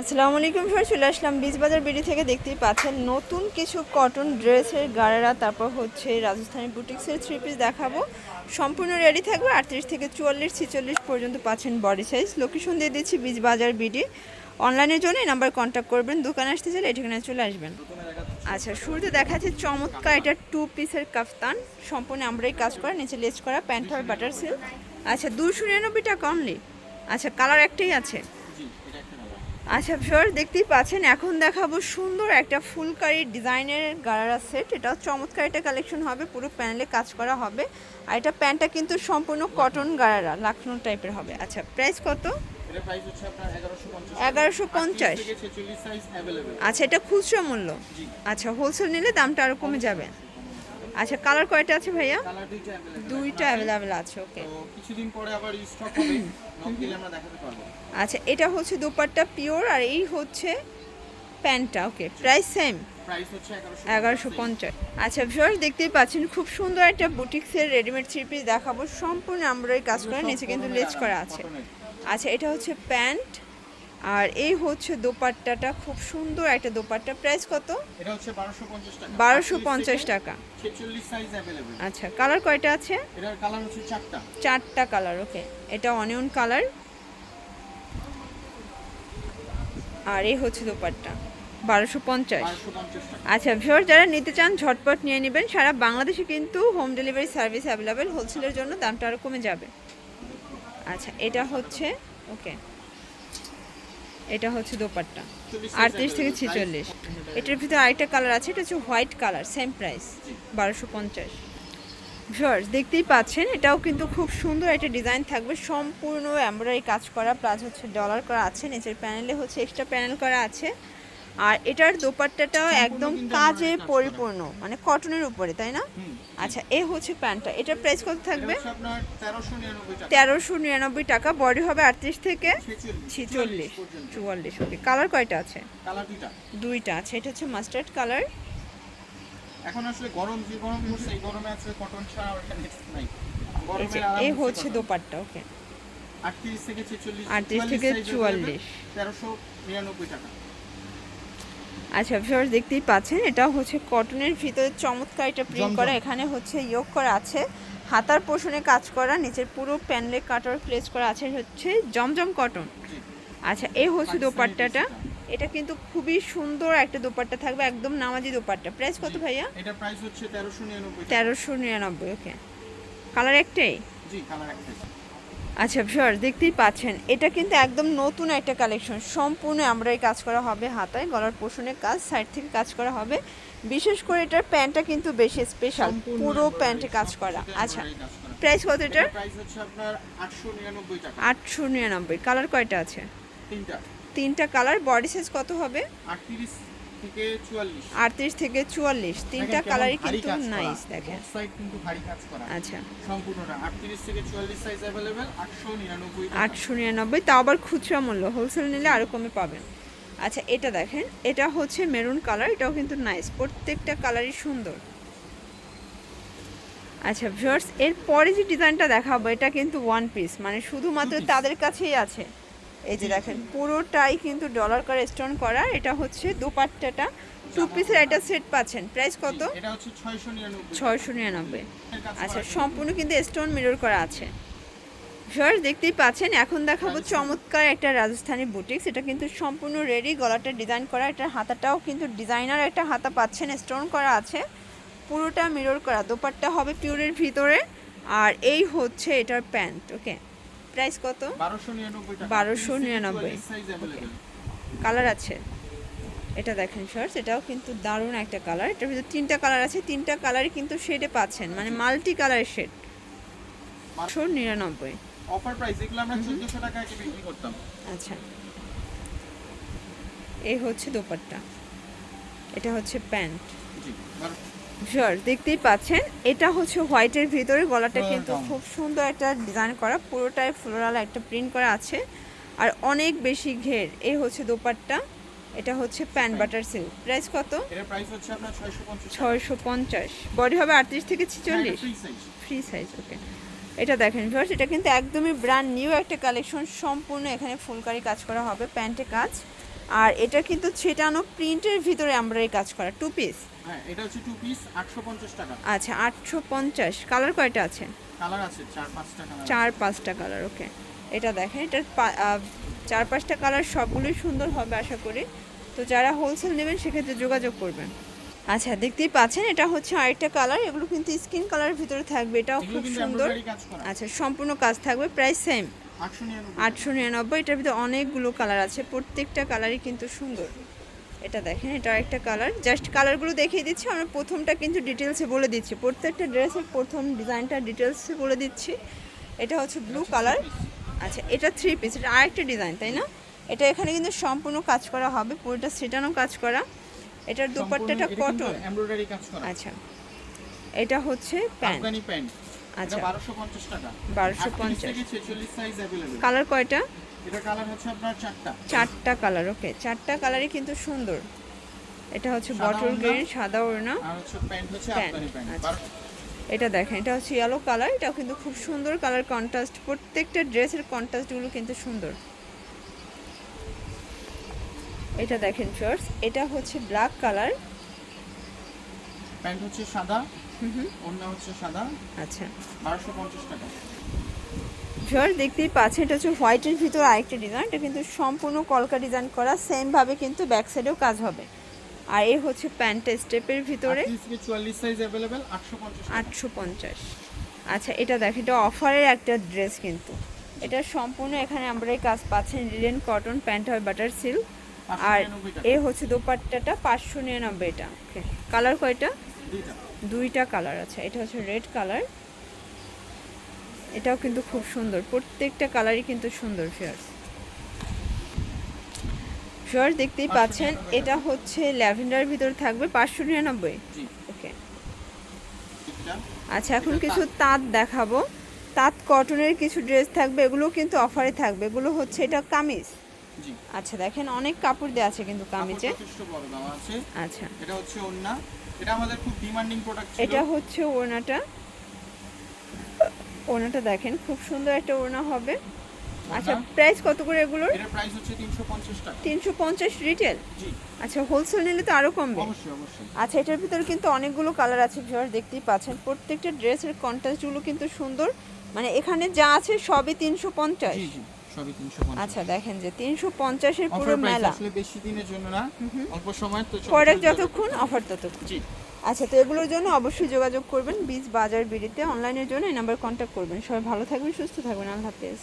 আসসালামু আলাইকুম স্যার চলে আসলাম বীজবাজার বিডি থেকে। দেখতেই পাচ্ছেন, নতুন কিছু কটন ড্রেসের গাড়ারা তারপর হচ্ছে রাজস্থানী বুটিক্সের থ্রি পিস দেখাবো। সম্পূর্ণ রেডি থাকবে, আটত্রিশ থেকে চুয়াল্লিশ, ছিচল্লিশ পর্যন্ত পাচ্ছেন বডি সাইজ লোকেশন দিয়ে দিচ্ছি বীজবাজার বিডি। অনলাইনের জন্য এই নাম্বার কন্ট্যাক্ট করবেন, দোকানে আসতে চাইলে ঠিকানায় চলে আসবেন। আচ্ছা শুরুতে দেখাচ্ছে চমৎকার এটা টু পিসের কাফতান। সম্পূর্ণ আমরাই কাজ করা, নিচে লেজ করা প্যান্ট হয় বাটার সিল্ক আচ্ছা দুশো নিরানব্বই টাকা অনলি আচ্ছা কালার একটাই আছে। আচ্ছা ফিওর দেখতেই পাচ্ছেন এখন দেখাবো সুন্দর একটা ফুলকারি ডিজাইনের গারারা সেট এটা চমৎকার একটা কালেকশন হবে পুরো প্যানেলে কাজ করা হবে। আর এটা প্যান্টটা কিন্তু সম্পূর্ণ কটন গারারা লাখনৌ টাইপের হবে। আচ্ছা প্রাইস কত? এগারোশো পঞ্চাশ। আচ্ছা এটা খুচরো মূল্য? আচ্ছা হোলসেল নিলে দামটা আরও কমে যাবে। আচ্ছা কালার কয়টা আছে ভাইয়া? দুইটা অ্যাভেলেবেল আছে। ওকে কিছুদিন পরে আবার স্টক হবে। আচ্ছা এটা হচ্ছে দুপাট্টা পিওর আর এই হচ্ছে প্যান্টটা। ওকে, প্রাইস সেম প্রাইস হচ্ছে 1150 এগারোশো পঞ্চাশ। আচ্ছা ভিউয়ার দেখতেই পাচ্ছেন, খুব সুন্দর একটা বুটিক্সের রেডিমেড থ্রি পিস দেখাবো। সম্পূর্ণ আমরাই কাজ করে, নিচে কিন্তু লেজ করা আছে। আচ্ছা এটা হচ্ছে প্যান্ট। আর এই হচ্ছে দোপাট্টাটা খুব সুন্দর একটা দোপাট্টা প্রাইস কত এটা হচ্ছে 1250 টাকা বারোশো পঞ্চাশ টাকা 46 সাইজ अवेलेबल আচ্ছা কালার কয়টা আছে এটার কালার হচ্ছে চারটা চারটা কালার ওকে এটা অনিয়ন কালার আর এই হচ্ছে দোপাট্টা বারোশো পঞ্চাশ 1250 টাকা আচ্ছা ভিওর যারা নিতে চান ঝটপট নিয়ে নেবেন সারা বাংলাদেশে কিন্তু হোম ডেলিভারি সার্ভিস অ্যাভেলেবেল হোলসেলের জন্য দামটা আরও কমে যাবে আচ্ছা এটা হচ্ছে ওকে এটা হচ্ছে দোপাট্টা। আটত্রিশ থেকে ছেচল্লিশ। এটার ভিতরে আরেকটা কালার আছে এটা হচ্ছে হোয়াইট কালার সেম প্রাইস বারোশো পঞ্চাশ। ভিউয়ার্স দেখতেই পাচ্ছেন এটাও কিন্তু খুব সুন্দর একটা ডিজাইন থাকবে। সম্পূর্ণ এমব্রয়ডারি কাজ করা প্লাস হচ্ছে ডলার করা আছে নিচের প্যানেলে হচ্ছে এক্সট্রা প্যানেল করা আছে। আর এটার দোপাট্টাটাও একদম কাজে পরিপূর্ণ মানে কটনের উপরে তাই না? আচ্ছা এ হচ্ছে প্যান্টটা এটার প্রাইস কত থাকবে? হচ্ছে আপনার 1399 টাকা। তেরোশো নিরানব্বই টাকা বডি হবে আটত্রিশ থেকে 46 ছিচল্লিশ চুয়াল্লিশ ওকে কালার কয়টা আছে? দুইটা। আছে এটা হচ্ছে মাস্টার্ড কালার এখন আসলে গরম যে গরম পড়ছে এই গরমে আছে কটন ছাড়া নাই। এই গরমে যে আরাম এ হচ্ছে হচ্ছে দোপাট্টা ওকে 38 থেকে 46 38 থেকে 44 1399 টাকা। আচ্ছা ভিউয়ার্স দেখতেই পাচ্ছেন এটা হচ্ছে কটনের ভিতরে চমৎকার এটা প্রিন্ট করা এখানে হচ্ছে ইয়োগ করা আছে হাতার পোষণে কাজ করা নিচের পুরো প্যানেলে কাটার প্লেস করা আছে হচ্ছে জমজম কটন আচ্ছা এই হচ্ছে দোপাট্টাটা এটা কিন্তু খুবই সুন্দর একটা দোপাট্টা থাকবে একদম নামাজি দোপাট্টা। প্রাইস কত ভাইয়া? এটা প্রাইস হচ্ছে 1399 টাকা। তেরোশো নিরানব্বই ওকে কালার একটাই? জি কালার একটাই। আচ্ছা ভিউয়ার্স দেখতেই পাচ্ছেন এটা কিন্তু একদম নতুন একটা কালেকশন সম্পূর্ণ আমরাই কাজ করা হবে হাতায় গলার পোষণের কাজ সাইড থেকে কাজ করা হবে। বিশেষ করে এটার প্যান্টটা কিন্তু বেশি স্পেশাল পুরো প্যান্টে কাজ করা। আচ্ছা প্রাইস কত এটার প্রাইস হচ্ছে আপনার 899 টাকা। আটশো নিরানব্বই। কালার কয়টা আছে? তিনটা। তিনটা কালার বডি সাইজ কত হবে? 38 থেকে 44 আটত্রিশ থেকে চুয়াল্লিশ তিনটা দেখেন কেমন কালারই ভারী কিন্তু কাজ করা। নাইস দেখেন Both side কিন্তু ভারী কাজ করা আচ্ছা সম্পূর্ণটা 38 থেকে 44 সাইজ अवेलेबल 899 টাকা আটশো নিরানব্বই তাও আবার খুচরা মূল্য হোলসেল নিলে আরও কমে পাবেন আচ্ছা এটা দেখেন এটা হচ্ছে মেরুন কালার এটাও কিন্তু নাইস প্রত্যেকটা কালারই সুন্দর আচ্ছা ভিউয়ার্স এর পরে যে ডিজাইনটা দেখাবো এটা কিন্তু ওয়ান পিস মানে শুধুমাত্র তাদের কাছেই আছে এই যে দেখেন পুরোটাই কিন্তু ডলার করে স্টোন করা। এটা হচ্ছে দুপাট্টাটা। টু পিসের একটা সেট পাচ্ছেন। প্রাইস কত? এটা হচ্ছে 699 ছয়শো নিরানব্বই। আচ্ছা সম্পূর্ণ কিন্তু স্টোন মিরর করা আছে। ভিউয়ার্স দেখতেই পাচ্ছেন এখন দেখাবো চমৎকার একটা রাজস্থানি বুটিক্স এটা কিন্তু সম্পূর্ণ রেডি গলাটা ডিজাইন করা। এটার হাতাটাও কিন্তু ডিজাইনার একটা হাতা পাচ্ছেন স্টোন করা আছে। পুরোটা মিরর করা। দোপাট্টা হবে পিউরের ভিতরে। আর এই হচ্ছে এটার প্যান্ট ওকে প্রাইস কত? বারোশো নিরানব্বই কালার আছে। এটা দেখেন শর্টস এটাও কিন্তু দারুণ একটা কালার এটার ভিতরে তিনটা কালার আছে। তিনটা কালারই কিন্তু শেডে পাচ্ছেন। মানে মাল্টি কালারের শেড বারোশো নিরানব্বই। অফার প্রাইস 1400 বিক্রি করতাম। আচ্ছা। এই হচ্ছে দোপাট্টা। এটা হচ্ছে প্যান্ট। জি বারো- দেখতেই পাচ্ছেন। এটা হচ্ছে হোয়াইটের ভিতরে গলাটা কিন্তু খুব সুন্দর একটা ডিজাইন করা পুরোটাই ফ্লোরাল একটা প্রিন্ট করা আছে। আর অনেক বেশি ঘের এই হচ্ছে দোপাট্টা এটা হচ্ছে প্যান বাটার সিল্ক প্রাইস কত? এর প্রাইস হচ্ছে আপনার 650 টাকা। ছয়শো পঞ্চাশ। বডি হবে আটত্রিশ থেকে ছিচল্লিশ? Free size free size okay এটা দেখেন ভিউয়ার্স এটা কিন্তু একদমই ব্র্যান্ড নিউ একটা কালেকশন সম্পূর্ণ এখানে ফুলকারি কাজ করা হবে প্যান্টে কাজ। আর এটা কিন্তু ছেটানো প্রিন্টের ভিতরে আমরা এই কাজ করা টু পিস হ্যাঁ এটা হচ্ছে টু পিস আটশো পঞ্চাশ টাকা। আচ্ছা আটশো পঞ্চাশ। কালার কয়টা আছে? কালার আছে চার পাঁচটা কালার চার পাঁচটা কালার ওকে এটা দেখেন এটা চার পাঁচটা কালার সবগুলোই সুন্দর হবে আশা করি। তো যারা হোলসেল নেবেন সেক্ষেত্রে যোগাযোগ করবেন। আচ্ছা দেখতেই পাচ্ছেন এটা হচ্ছে আরেকটা কালার এগুলো কিন্তু স্কিন কালারের ভিতরে থাকবে এটাও খুব সুন্দর। আচ্ছা সম্পূর্ণ কাজ থাকবে প্রায় সেম আটশো নিরানব্বই। এটার ভিতরে অনেকগুলো কালার আছে। প্রত্যেকটা কালারই কিন্তু সুন্দর। এটা দেখেন এটা একটা কালার। জাস্ট কালারগুলো দেখিয়ে দিচ্ছি আমরা প্রথমটা কিন্তু ডিটেলসে বলে দিচ্ছি। প্রত্যেকটা ড্রেসের প্রথম ডিজাইনটা ডিটেলসে বলে দিচ্ছি। এটা হচ্ছে ব্লু কালার। আচ্ছা এটা থ্রি পিস এটা আরেকটা ডিজাইন তাই না? এটা এখানে কিন্তু সম্পূর্ণ কাজ করা হবে পুরোটা সেটানো কাজ করা। এটার দুপাট্টাটা কটন আচ্ছা এটা হচ্ছে প্যান্ট। প্যান্ট। আচ্ছা। এটা বারোশো পঞ্চাশ। টাকা 1250 সাইজ অ্যাভেলেবেল কালার কয়টা? এটা কালার হচ্ছে আপনার চারটা। চারটা কালার ওকে চারটা কালারই কিন্তু সুন্দর। এটা হচ্ছে বটল গ্রিন সাদা ওড়না। আর হচ্ছে প্যান্ট হচ্ছে আফগানি প্যান্ট আচ্ছা। এটা দেখেন এটা হচ্ছে ইয়েলো কালার এটাও কিন্তু খুব সুন্দর কালার কন্ট্রাস্ট প্রত্যেকটা ড্রেসের কন্ট্রাস্টগুলো কিন্তু সুন্দর। এটা দেখেন ফার্স্ট এটা হচ্ছে ব্ল্যাক কালার প্যান্ট হচ্ছে সাদা। হচ্ছে সাদা। আচ্ছা। বারোশো পঞ্চাশ টাকা। ফার্স্ট দেখতেই পাচ্ছেন এটা হচ্ছে হোয়াইটের ভিতর আরেকটা ডিজাইন এটা কিন্তু সম্পূর্ণ কলকা ডিজাইন করা সেম ভাবে কিন্তু ব্যাক সাইডেও কাজ হবে। আর এই হচ্ছে প্যান্ট স্টেপের ভিতরে আটত্রিশ থেকে চুয়াল্লিশ সাইজ পঞ্চাশ আচ্ছা এটা দেখ এটা অফারের একটা ড্রেস কিন্তু। এটা সম্পূর্ণ এখানে আমরা এই কাজ পাচ্ছেন লিলেন কটন প্যান্ট হয় বাটার সিল্ক আর এ হচ্ছে দোপাট্টাটা পাঁচশো নিরানব্বই এটা ওকে কালার কয়টা? দুইটা। কালার আছে। এটা হচ্ছে রেড কালার। এটাও কিন্তু খুব সুন্দর। প্রত্যেকটা কালারই কিন্তু সুন্দর ফিয়ার্স ফিয়ার্স দেখতেই পাচ্ছেন এটা হচ্ছে ল্যাভেন্ডারের ভিতর থাকবে পাঁচশো নিরানব্বই। ওকে আচ্ছা এখন কিছু তাঁত। দেখাবো। তাঁত কটনের কিছু ড্রেস থাকবে এগুলো কিন্তু অফারে থাকবে। এগুলো হচ্ছে এটা কামিজ। আচ্ছা দেখেন অনেক কাপড় দেওয়া আছে কিন্তু কামিজে। আচ্ছা। এটা হচ্ছে ওন্না। এটা আমাদের খুব ডিমান্ডিং প্রোডাক্ট ছিল। এটা হচ্ছে ওড়নাটা। ওড়নাটা দেখেন খুব সুন্দর একটা ওড়না হবে। আচ্ছা। প্রাইস কত করে এগুলোর? এটার প্রাইস হচ্ছে তিনশো পঞ্চাশ টাকা। তিনশো পঞ্চাশ রিটেল জি। আচ্ছা হোলসেল নিলে তো আরও কমবে। অবশ্যই অবশ্যই। আচ্ছা এটার ভিতরে কিন্তু অনেকগুলো কালার আছে ভিউয়ার দেখতেই পাচ্ছেন। প্রত্যেকটা ড্রেসের কন্ট্রাস্টগুলো কিন্তু সুন্দর। মানে এখানে যা আছে সবই তিনশো পঞ্চাশ। জি জি। সবই তিনশো পঞ্চাশ। আচ্ছা দেখেন যে তিনশো পঞ্চাশের পুরো মেলা। আসলে বেশি দিনের জন্য না অল্প সময় তো প্রোডাক্ট যতক্ষণ অফার ততক্ষণ। জি। আচ্ছা তো এগুলোর জন্য অবশ্যই যোগাযোগ করবেন বীজ বাজার বিড়িতে অনলাইনের জন্য এই নাম্বার কন্ট্যাক্ট করবেন। সবাই ভালো থাকবেন সুস্থ থাকবেন। আল্লাহ হাফেজ।